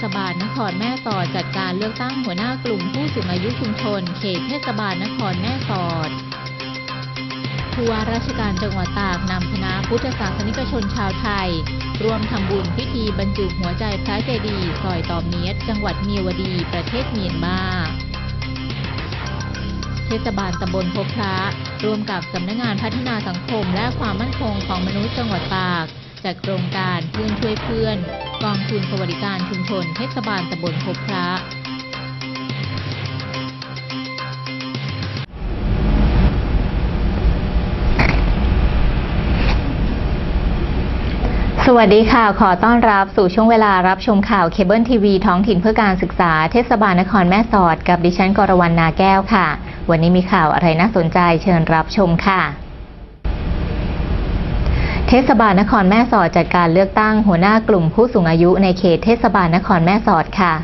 ศบาลนครแม่สอดจัดการเลือกตั้งหัวหน้ากลุ่มผู้สูงอายุชุมชน เขตเทศบาลนครแม่สอดผู้ว่าราชการจังหวัดตากนำคณะพุทธศาสนิกชนชาวไทย ร่วมทำบุญพิธีบรรจุหัวใจพระเจดีย์ซอยตอมเมียดจังหวัดเมียวดีประเทศเมียนมาเทศบาลตำบลพบพระร่วมกับสำนักงานพัฒนาสังคมและความมั่นคงของมนุษย์จังหวัดตาก จัดโครงการเพื่อนช่วยเพื่อน กองทุนสวัสดิการชุมชนเทศบาลตำบลพบพระสวัสดีค่ะ ขอต้อนรับสู่ช่วงเวลารับชมข่าวเคเบิลทีวีท้องถิ่นเพื่อการศึกษาเทศบาลนครแม่สอด กับดิฉันกรวรรณนาแก้วค่ะ วันนี้มีข่าวอะไรน่าสนใจเชิญรับชมค่ะ เทศบาลนครแม่สอดจัดการเลือกตั้งหัวหน้ากลุ่มผู้สูงอายุในเขตเทศบาลนครแม่สอดค่ะ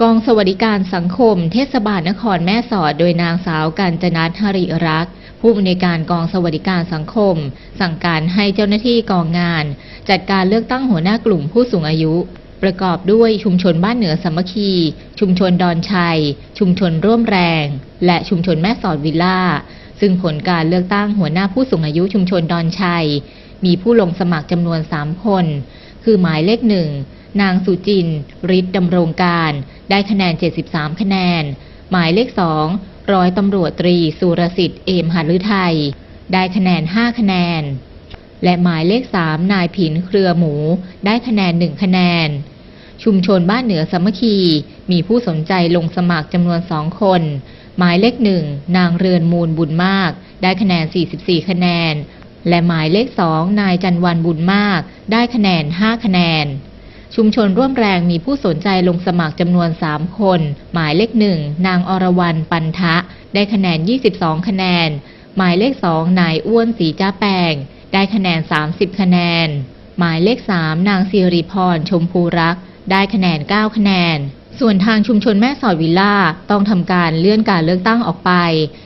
กองสวัสดิการสังคม เทศบาลนครแม่สอด โดยนางสาวกัญจนัทหริรักษ์ผู้อำนวยการกองสวัสดิการสังคม สั่งการให้เจ้าหน้าที่กองงาน จัดการเลือกตั้งหัวหน้ากลุ่มผู้สูงอายุประกอบด้วยชุมชนบ้านเหนือสามัคคี ชุมชนดอนชัย ชุมชนร่วมแรง และชุมชนแม่สอดวิลล่า ซึ่งผลการเลือกตั้งหัวหน้าผู้สูงอายุชุมชนดอนชัย มีผู้ลงสมัครจำนวน 3 คน คือหมายเลขหนึ่งนางสุจินฤทธิ์ดำรงการ ได้คะแนน 73 คะแนน หมายเลขสองร้อยตำรวจตรีสุรสิทธิ์เอมหฤทัยได้คะแนน 5 คะแนน และหมายเลขสามนายผินเครือหมู ได้คะแนน 1 คะแนน ชุมชนบ้านเหนือสามัคคี มีผู้สนใจลงสมัครจำนวนสองคน หมายเลขหนึ่งนางเรือนมูลบุญมาก ได้คะแนน 44 คะแนน และหมายเลขสองนายจันวันบุญมาก ได้คะแนน 5 คะแนน ชุมชนร่วมแรงมีผู้สนใจลงสมัครจำนวน 3 คน หมายเลขหนึ่งนางอรวรรณปันทะ ได้คะแนน 22 คะแนน หมายเลขสองนายอ้วนสีจ้าแปงได้คะแนน 30 คะแนน หมายเลขสามนางสิริพรชมพูรัก ได้คะแนน 9 คะแนน ส่วนทางชุมชนแม่สอดวิลล่าต้องทำการเลื่อนการเลือกตั้งออกไป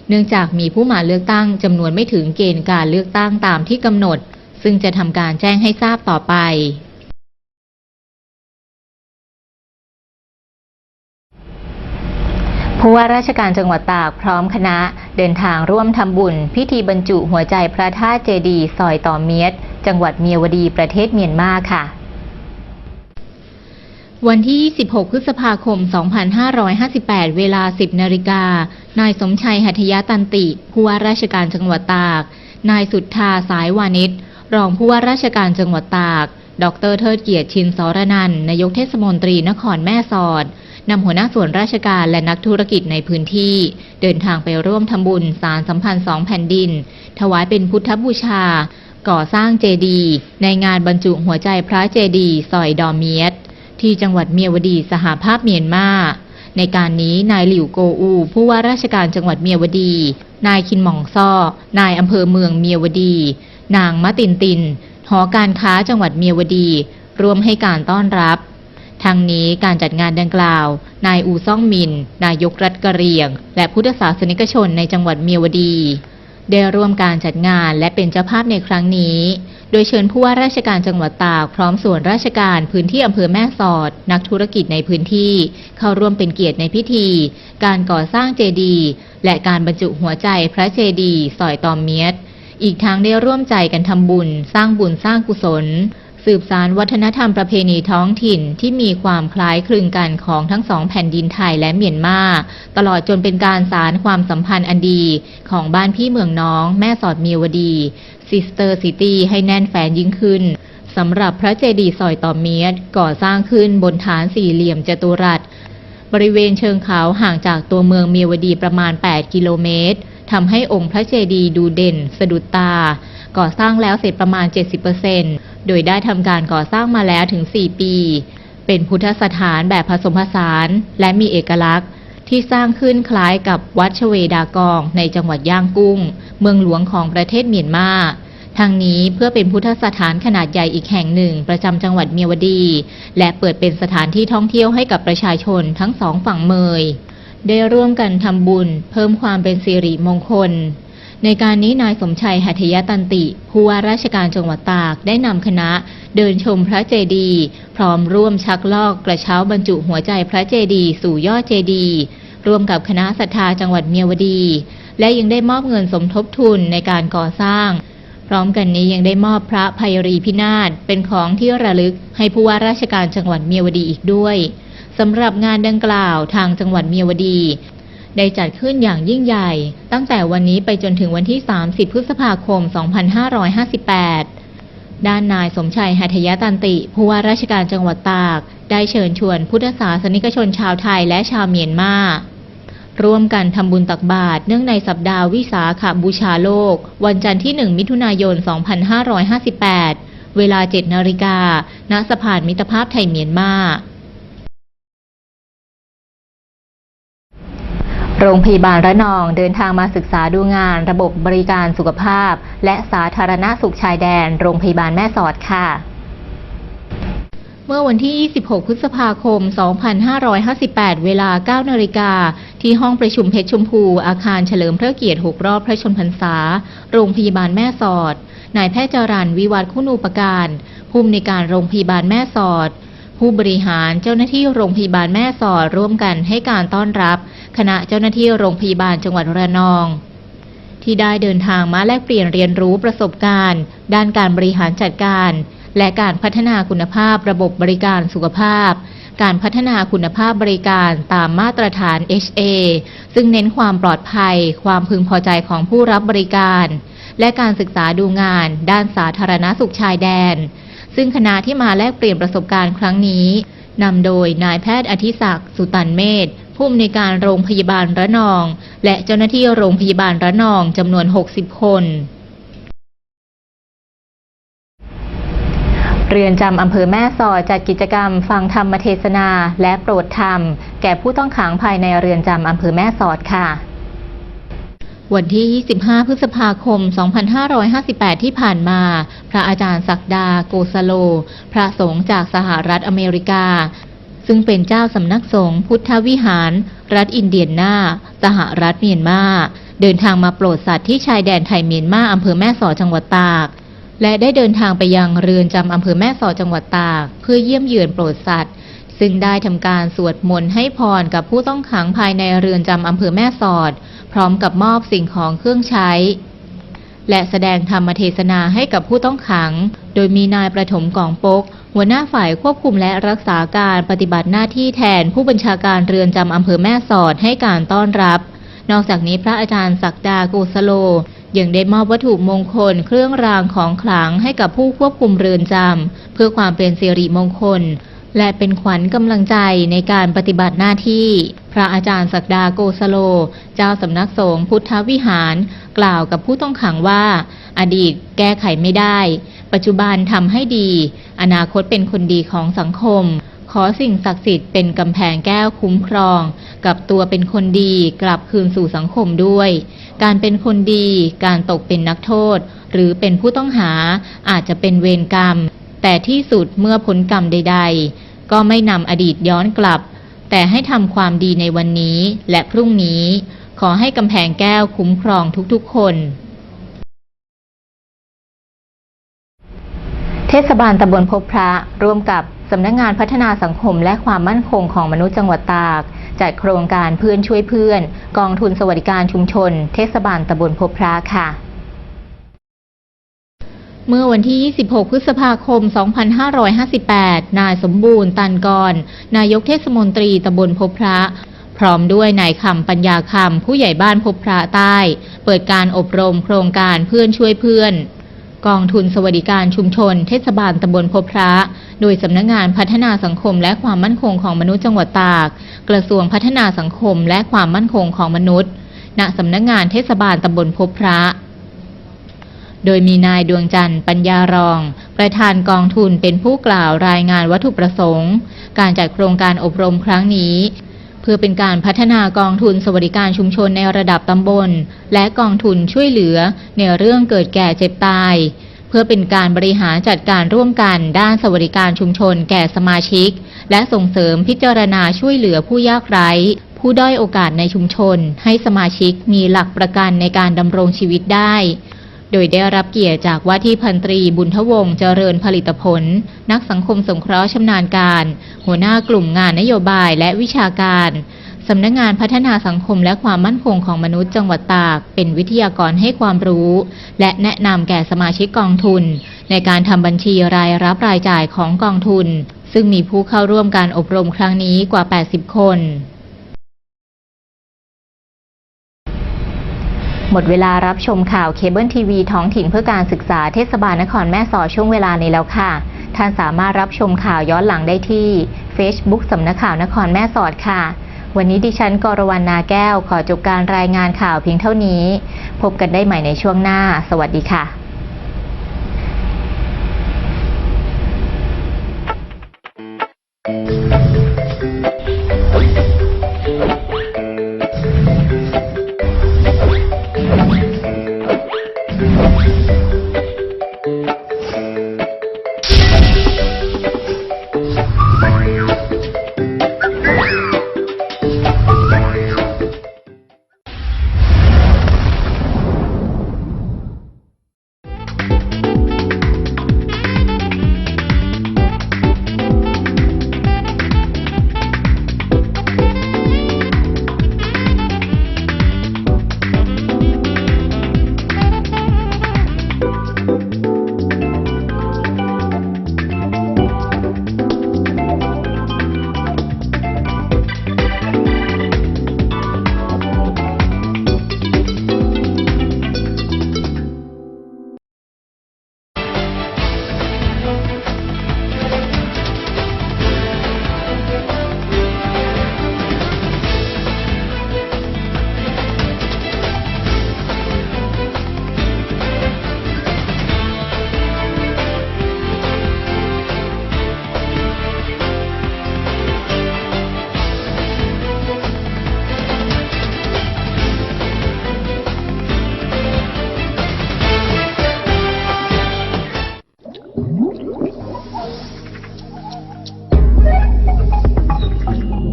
เนื่องจากมีผู้มาเลือกตั้งจำนวนไม่ถึงเกณฑ์การเลือกตั้งตามที่กำหนด ซึ่งจะทำการแจ้งให้ทราบต่อไป ผู้ว่าราชการจังหวัดตากพร้อมคณะ เดินทางร่วมทำบุญ พิธีบรรจุหัวใจพระธาตุเจดีย์ซอยต่อเมียด จังหวัดเมียวดีประเทศเมียนมาค่ะ วันที่ 26 พฤษภาคม 2558 เวลา 10 นาฬิกา นายสมชัยหัตถยตันติ ผู้ว่าราชการจังหวัดตาก นายสุทธาสายวานิช รองผู้ว่าราชการจังหวัดตาก ดรเทิดเกียรติชินสรนันนายกเทศมนตรีนครแม่สอด นำหัวหน้าส่วนราชการและนักธุรกิจในพื้นที่ เดินทางไปร่วมทำบุญสารสัมพันธ์สองแผ่นดิน ถวายเป็นพุทธบูชา ก่อสร้างเจดีย์ในงานบรรจุหัวใจพระเจดีย์ซอยดอมเมียด ที่จังหวัดเมียวดีสหภาพเมียนมาในการนี้นายหลิวโกอู ผู้ว่าราชการจังหวัดเมียวดี นายคินหม่องซ่อ นายอำเภอเมืองเมียวดี นางมะตินติน หอการค้าจังหวัดเมียวดี ร่วมให้การต้อนรับ ทั้งนี้การจัดงานดังกล่าว นายอูซ่องมิน นายกรัฐกะเรียง และพุทธศาสนิกชนในจังหวัดเมียวดี ได้ร่วมการจัดงานและเป็นเจ้าภาพในครั้งนี้ โดยเชิญผู้ว่าราชการจังหวัดตากพร้อมส่วนราชการพื้นที่อำเภอแม่สอด นักธุรกิจในพื้นที่ เข้าร่วมเป็นเกียรติในพิธี การก่อสร้างเจดีย์และการบรรจุหัวใจพระเจดีย์สอยตอมเมียดอีกทั้งได้ร่วมใจกันทำบุญ สร้างบุญสร้างกุศล สืบสารวัฒนธรรมประเพณีท้องถิ่นที่มีความคล้ายคลึงกันของทั้งสองแผ่นดินไทยและเมียนมาตลอดจนเป็นการสารความสัมพันธ์อันดี ของบ้านพี่เมืองน้อง แม่สอดเมียวดีซิสเตอร์ซิตี้ให้แน่นแฟนยิ่งขึ้นสำหรับพระเจดีย์ซอยต่อเมียดก่อสร้างขึ้นบนฐานสี่เหลี่ยมจัตุรัส บริเวณเชิงเขาห่างจากตัวเมืองเมียวดีประมาณ 8 กิโลเมตรทำให้องค์พระเจดีย์ดูเด่น สะดุดตา ก่อสร้างแล้วเสร็จประมาณ 70% โดยได้ทำการก่อสร้างมาแล้วถึง 4 ปี เป็นพุทธสถานแบบผสมผสานและมีเอกลักษณ์ที่สร้างขึ้นคล้ายกับวัดชเวดากองในจังหวัดย่างกุ้ง เมืองหลวงของประเทศเมียนมาทางนี้เพื่อเป็นพุทธสถานขนาดใหญ่อีกแห่งหนึ่งประจำจังหวัดเมียวดี และเปิดเป็นสถานที่ท่องเที่ยวให้กับประชาชนทั้งสองฝั่งเมย ได้ร่วมกันทำบุญ เพิ่มความเป็นสิริมงคล ในการนี้นายสมชัยหัตยตันติผู้ว่าราชการจังหวัดตากได้นำคณะ เดินชมพระเจดีย์พร้อมร่วมชักลอกกระเช้าบรรจุหัวใจพระเจดีย์สู่ยอดเจดีย์ร่วมกับคณะศรัทธาจังหวัดเมียวดี และยังได้มอบเงินสมทบทุนในการก่อสร้าง พร้อมกันนี้ยังได้มอบพระภัยรีพินาศเป็นของที่ระลึกให้ผู้ว่าราชการจังหวัดเมียวดีอีกด้วยสำหรับงานดังกล่าวทางจังหวัดเมียวดี ได้จัดขึ้นอย่างยิ่งใหญ่ ตั้งแต่วันนี้ไปจนถึงวันที่ 30 พฤษภาคม 2558 ด้านนายสมชัยหัตยตันติ ผู้ว่าราชการจังหวัดตาก ได้เชิญชวนพุทธศาสนิกชนชาวไทยและชาวเมียนมาร่วมกันทำบุญตักบาตรเนื่องในสัปดาห์วิสาขบูชาโลก วันจันทร์ที่ 1 มิถุนายน 2558 เวลา 7 นาฬิกา ณ สะพานมิตรภาพไทยเมียนมา โรงพยาบาลระนองเดินทางมาศึกษาดูงานระบบบริการสุขภาพ และสาธารณสุขชายแดน โรงพยาบาลแม่สอดค่ะ เมื่อวันที่ 26 พฤษภาคม 2558 เวลา 9 นาฬิกา ที่ห้องประชุมเพชรชมพู อาคารเฉลิมพระเกียรติ 6 รอบพระชนพรรษา โรงพยาบาลแม่สอด นายแพทย์จรันวิวัฒน์คุณูปการผู้อำนวยการโรงพยาบาลแม่สอดผู้บริหารเจ้าหน้าที่โรงพยาบาลแม่สอดร่วมกันให้การต้อนรับ คณะเจ้าหน้าที่โรงพยาบาลจังหวัดระนอง ที่ได้เดินทางมาแลกเปลี่ยนเรียนรู้ประสบการณ์ ด้านการบริหารจัดการ และการพัฒนาคุณภาพระบบบริการสุขภาพ การพัฒนาคุณภาพบริการตามมาตรฐาน HA ซึ่งเน้นความปลอดภัย ความพึงพอใจของผู้รับบริการ และการศึกษาดูงาน ด้านสาธารณสุขชายแดน ซึ่งคณะที่มาแลกเปลี่ยนประสบการณ์ครั้งนี้นำโดยนายแพทย์อธิศักดิ์สุตันเมธ ผู้อำนวยการโรงพยาบาลระนอง และเจ้าหน้าที่โรงพยาบาลระนองจำนวน 60 คนเรือนจำอำเภอแม่สอดจัดกิจกรรมฟังธรรมเทศนาและโปรดธรรม แก่ผู้ต้องขังภายในเรือนจำอำเภอแม่สอดค่ะ วันที่ 25 พฤษภาคม 2558 ที่ผ่านมา พระอาจารย์ศักดาโกสโล พระสงฆ์จากสหรัฐอเมริกา ซึ่งเป็นเจ้าสำนักสงฆ์พุทธวิหาร รัฐอินเดียนาสหรัฐเมียนมา เดินทางมาโปรดสัตว์ที่ชายแดนไทยเมียนมาอำเภอแม่สอดจังหวัดตาก และได้เดินทางไปยังเรือนจำอำเภอแม่สอดจังหวัดตาก เพื่อเยี่ยมเยือนโปรดสัตว์ซึ่งได้ทำการสวดมนต์ให้พรกับผู้ต้องขังภายในเรือนจำอำเภอแม่สอด พร้อมกับมอบสิ่งของเครื่องใช้ และแสดงธรรมเทศนาให้กับผู้ต้องขัง โดยมีนายประถมกองปก หัวหน้าฝ่ายควบคุมและรักษาการปฏิบัติหน้าที่แทนผู้บัญชาการเรือนจำอำเภอแม่สอดให้การต้อนรับ นอกจากนี้พระอาจารย์ศักดาโกสโลยังได้มอบวัตถุมงคลเครื่องรางของขลังให้กับผู้ควบคุมเรือนจำเพื่อความเป็นสิริมงคล และเป็นขวัญกำลังใจในการปฏิบัติหน้าที่ พระอาจารย์ศักดาโกสโล เจ้าสำนักสงฆ์พุทธวิหาร กล่าวกับผู้ต้องขังว่า อดีตแก้ไขไม่ได้ ปัจจุบันทำให้ดี อนาคตเป็นคนดีของสังคม ขอสิ่งศักดิ์สิทธิ์เป็นกำแพงแก้วคุ้มครอง กับตัวเป็นคนดีกลับคืนสู่สังคมด้วย การเป็นคนดี การตกเป็นนักโทษ หรือเป็นผู้ต้องหาอาจจะเป็นเวรกรรม แต่ที่สุดเมื่อพ้นกรรมใด ๆ ก็ไม่นำอดีตย้อนกลับ แต่ให้ทำความดีในวันนี้และพรุ่งนี้ ขอให้กำแพงแก้วคุ้มครองทุกๆ คน เทศบาลตำบลพบพระร่วมกับสำนักงงานพัฒนาสังคมและความมั่นคงของมนุษย์จังหวัดตาก จัดโครงการเพื่อนช่วยเพื่อน กองทุนสวัสดิการชุมชน เทศบาลตำบลพบพระค่ะ เมื่อวันที่ 26 พฤษภาคม 2558 นายสมบูรณ์ ตันกร นายกเทศมนตรีตำบลพบพระ พร้อมด้วยนายคำปัญญาคำ ผู้ใหญ่บ้านพบพระใต้ เปิดการอบรมโครงการเพื่อนช่วยเพื่อน กองทุนสวัสดิการชุมชน เทศบาลตำบลพบพระ โดยสำนักงงานพัฒนาสังคมและความมั่นคงของมนุษย์จังหวัดตาก กระทรวงพัฒนาสังคมและความมั่นคงของมนุษย์ ณสำนักงงานเทศบาลตำบลพบพระ โดยมีนายดวงจันทร์ปัญญารอง ประธานกองทุนเป็นผู้กล่าวรายงานวัตถุประสงค์ การจัดโครงการอบรมครั้งนี้ เพื่อเป็นการพัฒนากองทุนสวัสดิการชุมชนในระดับตำบล และกองทุนช่วยเหลือในเรื่องเกิดแก่เจ็บตาย เพื่อเป็นการบริหารจัดการร่วมกันด้านสวัสดิการชุมชนแก่สมาชิก และส่งเสริมพิจารณาช่วยเหลือผู้ยากไร้ผู้ด้อยโอกาสในชุมชน ให้สมาชิกมีหลักประกันในการดำรงชีวิตได้ โดยได้รับเกียรติจากว่าที่พันตรีบุญทวงศ์เจริญผลิตผล นักสังคมสงเคราะห์ชำนาญการ หัวหน้ากลุ่มงานนโยบายและวิชาการสำนักงงานพัฒนาสังคมและความมั่นคงของมนุษย์จังหวัดตาก เป็นวิทยากรให้ความรู้ และแนะนำแก่สมาชิกกองทุน ในการทำบัญชีรายรับรายจ่ายของกองทุน ซึ่งมีผู้เข้าร่วมการอบรมครั้งนี้กว่า 80 คน หมดเวลารับชมข่าวเคเบิลทีวีท้องถิ่นเพื่อการศึกษาเทศบาลนครแม่สอดช่วงเวลานี้แล้วค่ะ ท่านสามารถรับชมข่าวย้อนหลังได้ที่ Facebook สำนักข่าวนครแม่สอดค่ะ วันนี้ดิฉันกรวรรณนาแก้วขอจบการรายงานข่าวเพียงเท่านี้ พบกันได้ใหม่ในช่วงหน้า สวัสดีค่ะ